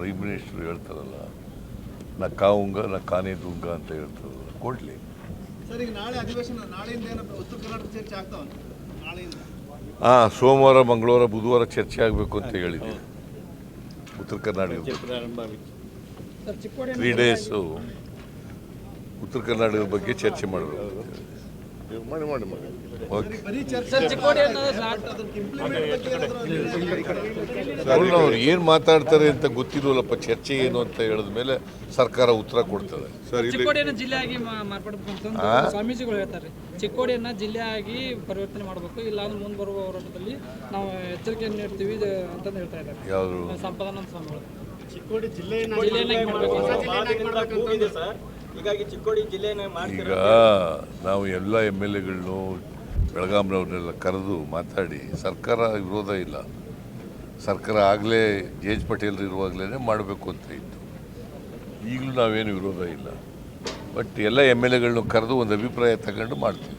Prime minister ಹೇಳ್ತಾರಲ್ಲ ನಾ ಉಂಗ ನಾ ಕಾನೇ ದುಂಗ ಅಂತ ಹೇಳ್ತಾರಲ್ಲ ಕೊಡಲಿ. ಸರ್ ನಾಳೆ ಅಧಿವೇಶನ ನಾಳೆಯಿಂದ ಉತ್ತರ ಕರ್ನಾಟಕ ಚರ್ಚೆ ಆಗ್ತಾವ ನಾಳೆಯಿಂದ? ಹಾಂ ಸೋಮವಾರ ಮಂಗಳವಾರ ಬುಧವಾರ ಚರ್ಚೆ ಆಗಬೇಕು ಅಂತ ಹೇಳಿದ್ದೆ ಉತ್ತರ ಕರ್ನಾಟಕ ತ್ರೀ ಡೇಸು ಉತ್ತರ ಕರ್ನಾಟಕದ ಬಗ್ಗೆ ಚರ್ಚೆ ಮಾಡಬೇಕು ಮಾಡಿ ಮಾಡಿ ಮಾಡಿ. ಓಕೆ. ಸರ್ ಏನಾದ್ರು ಅವ್ರು ಏನು ಮಾತಾಡ್ತಾರೆ ಅಂತ ಗೊತ್ತಿರೋಲ್ಲಪ್ಪ ಚರ್ಚೆ ಏನು ಅಂತ ಹೇಳಿದ ಮೇಲೆ ಸರ್ಕಾರ ಉತ್ತರ ಕೊಡ್ತದೆ. ಚಿಕ್ಕೋಡಿಯನ್ನ ಜಿಲ್ಲೆಯಾಗಿ ಮಾ- ಮಾರ್ಪಡ್ಬೇಕು ಸ್ವಾಮೀಜಿಗಳು ಹೇಳ್ತಾರೆ. ಚಿಕ್ಕೋಡಿಯನ್ನ ಜಿಲ್ಲೆಯಾಗಿ ಪರಿವರ್ತನೆ ಮಾಡಬೇಕು ಇಲ್ಲ ಅಂದ್ರೆ ಮುಂದೆ ಬರುವ ಹೋರಾಟದಲ್ಲಿ ನಾವು ಎಚ್ಚರಿಕೆಯನ್ನು ನೀಡ್ತೀವಿ ಇದು ಅಂತಂದು ಹೇಳ್ತಾ ಇದ್ದಾರೆ. ಯಾವುದು? ಸಂಪಾದನಾ ಸ್ವಾಮಿಗಳು. ಚಿಕ್ಕೋಡಿ ಜಿಲ್ಲೆಯನ್ನ ಹೀಗಾಗಿ ಚಿಕ್ಕೋಡಿ ಮಾಡ್ತಿರೋ ಈಗ ನಾವು ಎಲ್ಲ ಎಂ ಎಲ್ ಎಗಳನ್ನು ಬೆಳಗಾಂನವ್ರನ್ನೆಲ್ಲ ಕರೆದು ಮಾತಾಡಿ ಸರ್ಕಾರ ವಿರೋಧ ಇಲ್ಲ ಸರ್ಕಾರ ಆಗಲೇ ಜೆ ಎಚ್ ಪಟೇಲ್ ಇರುವಾಗಲೇ ಮಾಡಬೇಕು ಅಂತ ಇತ್ತು ಈಗಲೂ ನಾವೇನು ವಿರೋಧ ಇಲ್ಲ ಬಟ್ ಎಲ್ಲ ಎಂ ಎಲ್ ಎಗಳನ್ನು ಕರೆದು ಒಂದು ಅಭಿಪ್ರಾಯ ತಗೊಂಡು ಮಾಡ್ತೀವಿ